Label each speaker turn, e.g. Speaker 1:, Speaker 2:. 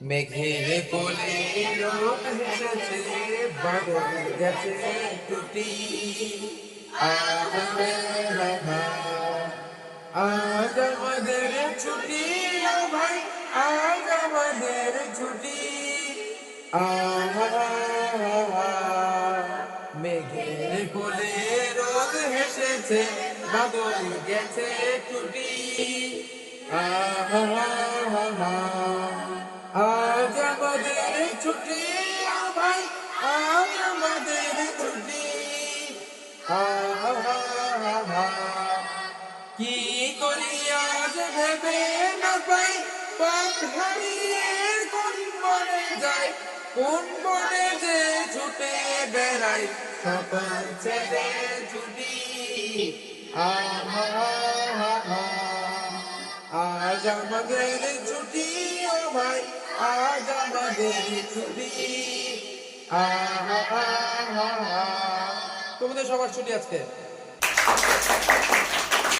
Speaker 1: মেঘের কোলে হেসেছে বাদল গেছে টুটি আজ আমাদের ছুটি ভাই আজ আমাদের ছুটি। আহা, মেঘের কোলে রোদ হেসেছে বাদল গেছে টুটি ছুটি ভাই আজ আমাদের ছুটি। কি করি আজ ভেবে না পাই পথ হারিয়ে কোন বনে যায় কোন বনে যে ছুটে বেড়াই, সকল ছেড়ে ছুটি। আজ আমাদের ছুটি ও ভাই তোমাদের সবার ছুটি আজকে?